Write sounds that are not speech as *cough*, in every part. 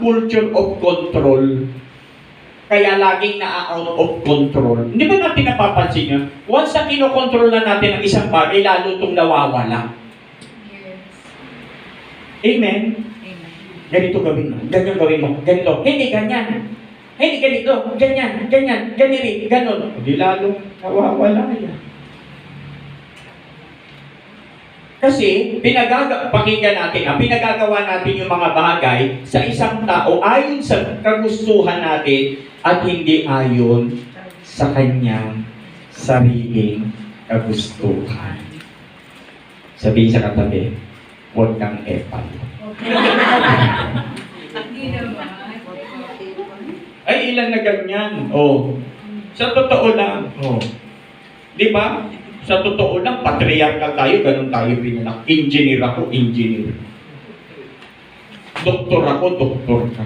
culture of control. Kaya laging na-out of control. Hindi ba natin napapansin yun? Once na kinokontrol na natin ang isang bagay, lalo itong nawawala. Yes. Amen? Amen. Ganito gawin mo. Ganyan gawin mo. Ganito. Hindi, ganyan. Hindi, ganito. Ganyan. Ganyan. Ganyan. Ganon. Hindi lalo nawawala yan. Kasi, pinagaga, pakinggan natin, ah, pinagagawa natin yung mga bagay sa isang tao ayon sa kagustuhan natin at hindi ayon sa kanyang sariling kagustuhan. Sabihin sa katabi, huwag kang epal. *laughs* Ay, ilan na ganyan? Oh. Sa totoo lang. Oh. Di ba? Sa totoo lang, patriarchal tayo, ganun tayo pinanak. Engineer ako, engineer. Doktor ako, doktor ka.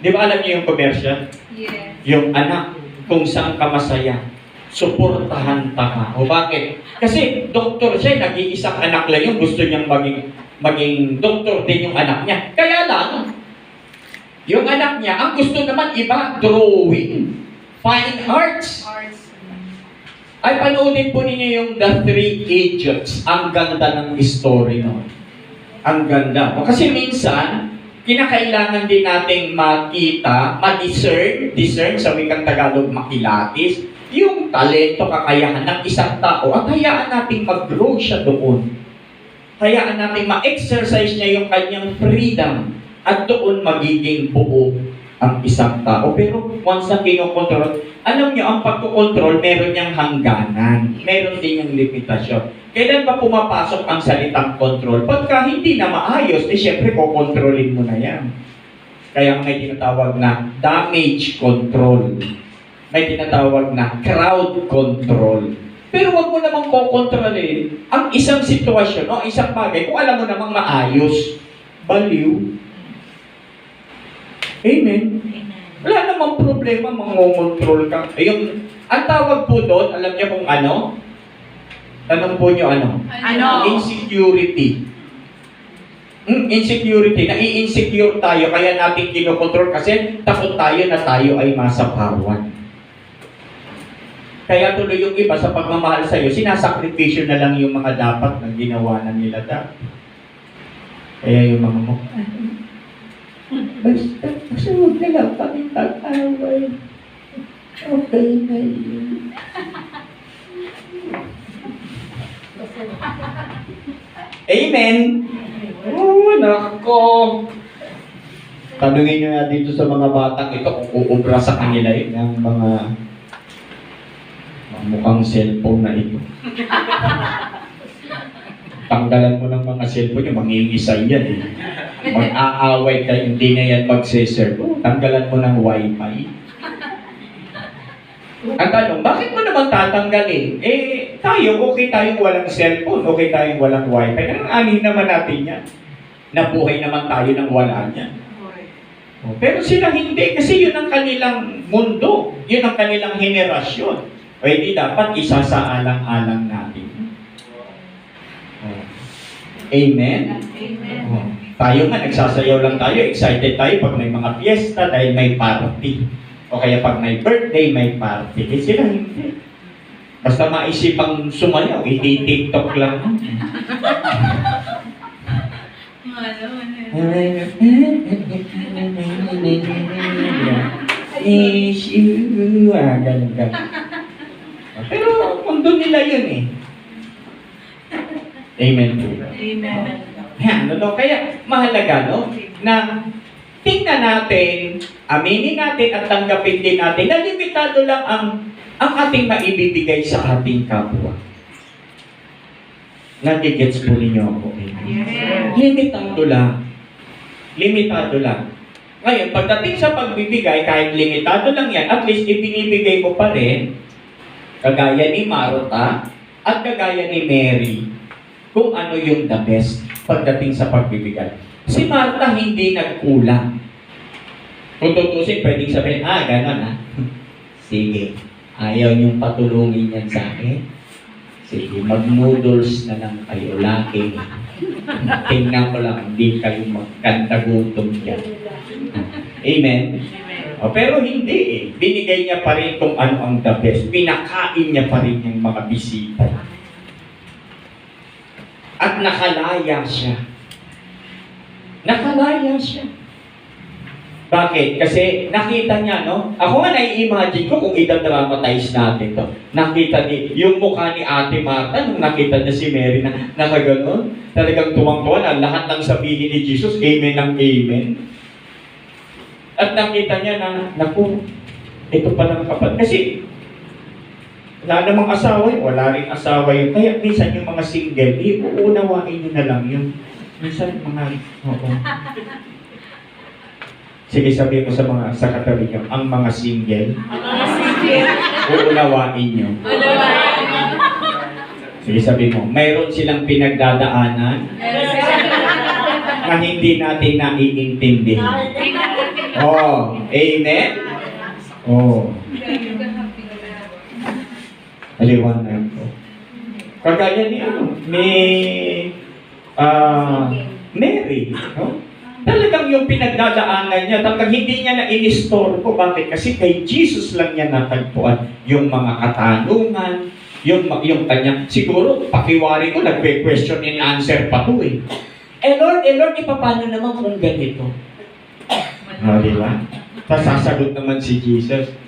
Di ba alam niyo yung commercial? Yes. Yung anak, kung saan ka masaya, suportahan ta ka. O bakit? Kasi doktor siya, nag-iisang anak lang yung gusto niyang maging, maging doktor din yung anak niya. Kaya lang, yung anak niya, ang gusto naman iba, drawing, fine arts. Ay, panoodin po ninyo yung The Three Idiots. Ang ganda ng story nun. Ang ganda. Kasi minsan, kinakailangan din nating makita, ma-discern, discern sa wikang Tagalog, makilatis, yung talento, kakayahan ng isang tao at hayaan nating mag-grow siya doon. Hayaan nating ma-exercise niya yung kanyang freedom at doon magiging buo ang isang tao. Pero once na kinokontrol, alam niyo, ang pagkokontrol, meron niyang hangganan. Meron din yung limitasyon. Kailan ba pumapasok ang salitang control? Pagka hindi na maayos, eh syempre, kokontrolin mo na yan. Kaya may tinatawag na damage control. May tinatawag na crowd control. Pero wag mo namang kokontrolin ang isang sitwasyon o isang bagay kung alam mo namang maayos. Baliw. Amen. Wala namang problema, mangongontrol ka. Ayun, ang tawag po doon, alam niyo kung ano? Tanong po niyo ano? Ano? Insecurity. Hmm, insecurity. Nai-insecure tayo, kaya natin kinokontrol kasi takot tayo na tayo ay masapawan. Kaya tuloy yung iba sa pagmamahal sa iyo, sinasakripisyo na lang yung mga dapat na ginawa na nila dapat. Kaya yung mga mo, basta, basta huwag na lang kami tag-away. Okay na yun. Amen! Oo, nako. Tanungin nyo nga dito sa mga batang ito kung uubra sa kanila yun ang mga mga mukhang cellphone na ito. *laughs* Tanggalan mo ng mga cellphone yung mangingisay yan eh. Mag-aaway ka, hindi na yan magsiserve. Oh, Tanggalan mo ng wifi. Ang tanong, bakit mo naman tatanggalin? Eh, tayo, okay tayong walang cellphone, okay tayong walang wifi. Ang anin naman natin yan. Nabuhay naman tayo ng wala niyan. Oh, Pero sila hindi, kasi yun ang kanilang mundo. Yun ang kanilang henerasyon. O hindi dapat isa sa alang-alang natin. Oh. Amen? Amen. Tayo nga, nagsasayaw lang tayo, excited tayo pag may mga fiesta dahil may party. O kaya pag may birthday, may party. Eh sila hindi. Basta maisipang sumayaw, iti-tiktok lang. Ano, ano. Is you, ah, ganun, ganun. Pero mundo nila yun eh. Amen. Amen. Yan, no? Kaya mahalaga, no? Na tingnan natin, aminin natin at tanggapin din natin na limitado lang ang ang ating maibibigay sa ating kapwa. Nagigets po ninyo ako. Amen. Yes. Limitado lang. Limitado lang. Ngayon, pagdating sa pagbibigay, kahit limitado lang yan, at least ibinibigay mo pa rin, kagaya ni Martha, at kagaya ni Mary, kung ano yung the best pagdating sa pagbibigay. Si Martha hindi nagkulang. Kung tutusin, pwedeng sabihin, ah, gano'n ah. *laughs* Sige, ayaw niyong patulungin yan sa akin. Sige, mag-noodles na lang kayo, laki. *laughs* Tingnan ko lang, hindi kayo magkanta gutom dyan. *laughs* Amen? Amen. O, pero hindi eh. Binigay niya pa rin kung ano ang the best. Pinakain niya pa rin yung mga bisita. At nakalaya siya. Nakalaya siya. Bakit? Kasi nakita niya, no? Ako nga nai-imagine ko kung i-dramatize natin to. Nakita ni, yung mukha ni Ate Marta nung nakita niya si Mary na nakaganon, talagang tuwang-tuwa na lahat ng sabihin ni Jesus, Amen ng Amen. At nakita niya na, naku, ito pa lang kapatid. Kasi, wala namang asawa yun, wala rin asawa yun. Kaya minsan yung mga single, iuunawain nyo na lang yun. Minsan mga, oo. *laughs* Sige, sabihin mo sa mga sa katabi nyo, ang mga single, Mga sige. uunawain nyo. Wala ba? Sige, sabihin mo, mayroon silang pinagdadaanan na hindi natin naiintindi. Oh, amen? Oh, aliwanag ko. Kagaya ni ano, ni ah Mary, no? Talagang yung pinagdadaanan niya, talagang hindi niya na in-store ko. Bakit? Kasi kay Jesus lang niya natagpuan yung mga katanungan, yung, yung kanya, siguro, pakiwari ko, nagpe-question and answer pa to eh. Eh Lord, eh Lord, paano naman kung ganito? Oh, di ba? Tapos sasagot naman si Jesus.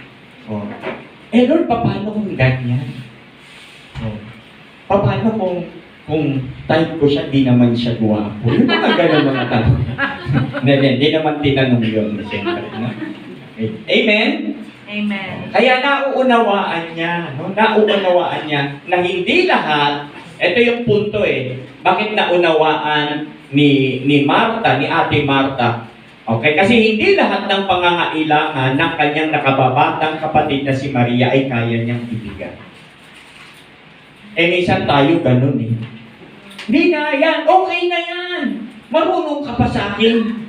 Oh. Eh Lord, paano kung ganyan? Paano kung kung type ko siya, di naman siya guwapo? Yung mga ganun mga tanong. *laughs* Hindi, hindi, hindi naman tinanong yun. Siyempre, no? Amen? Amen. Kaya nauunawaan niya, no? nauunawaan niya na hindi lahat, ito yung punto eh, bakit naunawaan ni, ni Marta, ni Ate Marta, Okay, kasi hindi lahat ng pangangailangan ng kanyang nakababatang kapatid na si Maria ay kaya niyang ibigay. Eh, minsan tayo ganun eh. Hindi na yan, okay na yan. Marunong ka pa sa akin.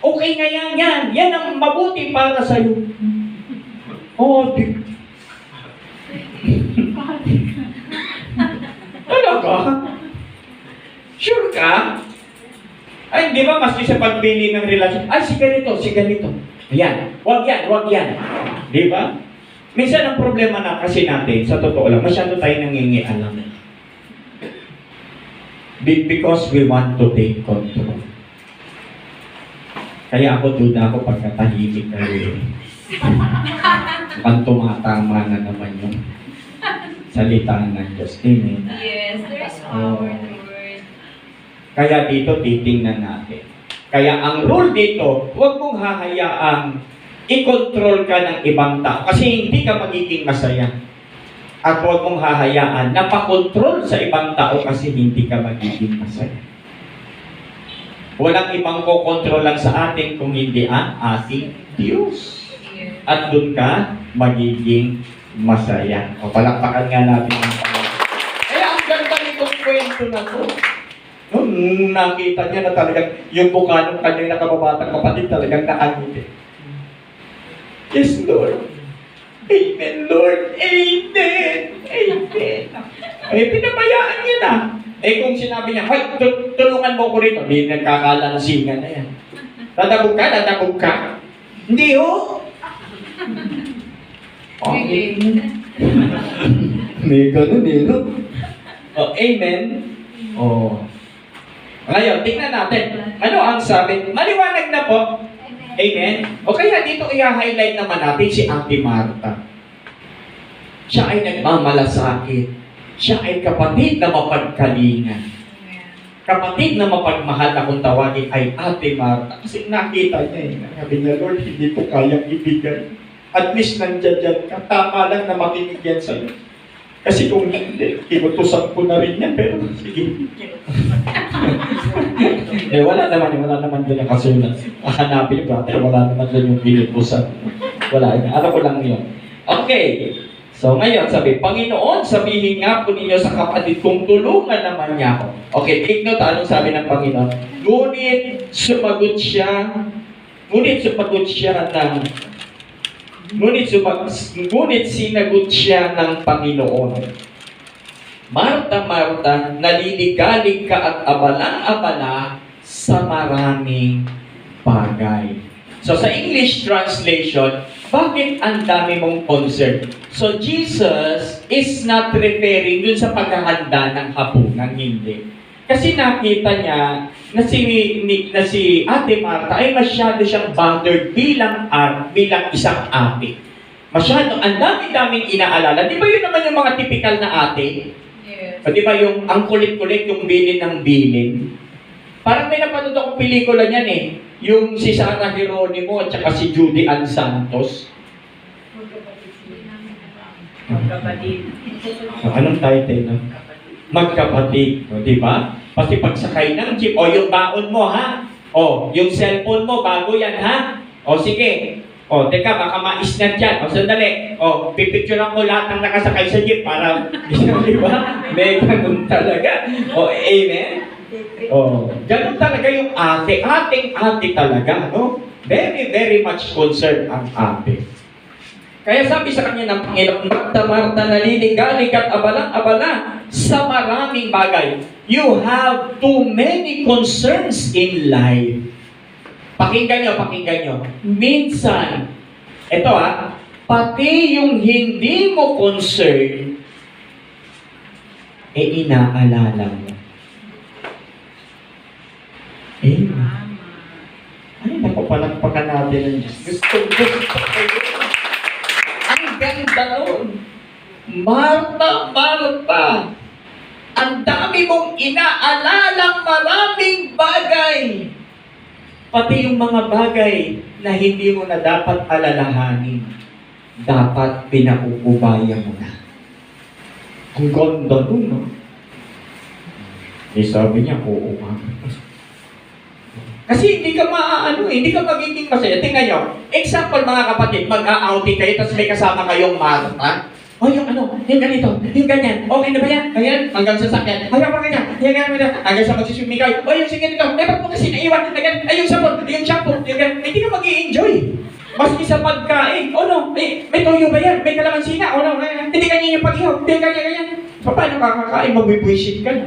Okay na yan, yan. Yan ang mabuti para sa'yo. Oh, di... *laughs* Talaga? Sure ka? Ay, di ba maski sa pagpili ng relasyon, ay, si ganito, si ganito. Ayan, wag yan, wag yan. Di ba? Minsan ang problema na kasi natin, sa totoo lang, masyado tayo nangingialam. Be- Because we want to take control. Kaya ako doon ako pagkatahimik kayo. Mukhang *laughs* tumatama na naman yung salita ng Diyos. Amen. Yes, there's power in the word. Kaya dito titingnan natin. Kaya ang rule dito, huwag mong hahayaang i-control ka ng ibang tao kasi hindi ka magiging masaya. At huwag mong hahayaan na pakontrol sa ibang tao kasi hindi ka magiging masaya. Walang ibang kokontrol lang sa atin kung hindi ang ating Diyos. At doon ka magiging masaya. O palakpakan nga natin ang. Eh, ang ganda nitong kwento na to. Nung nakita niya na talagang yung mukha ng kanyang nakababatang kapatid talagang nakangiti. Yes, Lord. Amen, Lord. Amen. Amen. Eh, pinabayaan niya na. Eh, kung sinabi niya, Hoy, tu- tulungan mo ko rito. Hindi nagkakalansingan na yan. Dadabog ka, dadabog ka. Hindi ho. Oh, may ganun eh, no? Oh, amen. Oh. Ngayon, tingnan natin. Ano ang sabi? Maliwanag na po. Amen. O kaya dito i-highlight naman natin si Ate Marta. Siya ay nagmamalasakit. Siya ay kapatid na mapagkalingan. Kapatid na mapagmahal na kung tawagin ay Ate Marta. Kasi nakita niya eh. Sabi niya, Lord, hindi ko kayang ibigay. At least nandiyan dyan ka. Tama lang na makinig yan sa'yo. Kasi kung hindi, kinutusan ko na rin yan. Pero sige. *laughs* *laughs* eh, wala naman, wala naman doon yung kasulat. Hanapin yung brother, wala naman doon yung kinutusan. Wala, alam ko lang yun. Okay. So ngayon, sabi, Panginoon, sabihin nga po ninyo sa kapatid kung tulungan naman niya ako. Okay, take note, anong sabi ng Panginoon? Ngunit sumagot siya, ngunit sumagot siya ng Ngunit, sumag, ngunit sinagot siya ng Panginoon. Marta, Marta, naliligalig ka at abalang-abala sa maraming bagay. So sa English translation, bakit ang dami mong concern? So Jesus is not referring dun sa paghahanda ng hapunan, hindi. Kasi nakita niya na si, na si Ate Marta ay masyado siyang bothered bilang, ar- bilang isang ate. Masyado, ang dami-daming inaalala. Di ba yun naman yung mga typical na ate? O di ba yung ang kulit-kulit yung bilin ng bilin? Parang may napanood akong pelikula niyan eh. Yung si Sarah Geronimo at saka si Judy Ann Santos. Magkapatid. So, anong title na? Magkapatid. O, di ba? Pati pagsakay ng jeep, o yung baon mo ha? O, yung cellphone mo, bago yan ha? O sige. O, teka, baka maisnat yan. O, sandali. O, pipicturean ko lahat ng nakasakay sa jeep para, *laughs* di ba? May ganun talaga. O, amen? Oh, ganun talaga yung ate. Ating ate talaga, no? Very, very much concerned ang ate. Kaya sabi sa kanya ng Panginoon, Marta, Marta, naliligalig at abalang-abala sa maraming bagay. You have too many concerns in life. Pakinggan nyo, pakinggan nyo. Minsan, ito ah, pati yung hindi mo concern, eh inaalala mo. Eh, ay, napapalakpakan natin ng Diyos. Gusto, gusto yun. Ang ganda nun. Marta, Marta, ang dami mong inaalalang maraming bagay. Pati yung mga bagay na hindi mo na dapat alalahanin, dapat pinauubaya mo na. Ang ganda nun, no? Eh, sabi niya, oo nga. Kasi hindi ka maaano eh, hindi ka magiging masaya. Tingnan nyo, example mga kapatid, mag-a-outing kayo, tapos may kasama kayong Marta. O yung ano, yung ganito, yung ganyan, okay na ba yan? Ayan, hanggang sa sakyan. Ayaw pa ganyan, yung ganyan, ganyan. Hanggang sa magsiswimming kayo. O yung sige nito, eh ba't mo kasi naiwan? Ayan, ay yung sabon, yung shampoo, yung ganyan. Hindi ka mag enjoy Maski sa pagkain, o no, may, may toyo ba yan? May kalamansi na, o no, eh, hindi ganyan yung pag-ihaw, hindi ganyan, ganyan. Pa- Paano kakakain, mabibwisit ka na.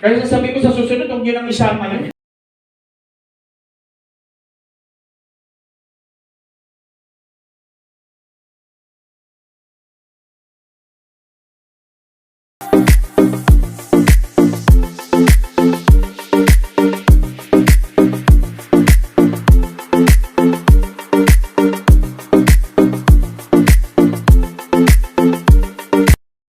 Kaya sasabi ko sa susunod, huwag nyo nang isama yun.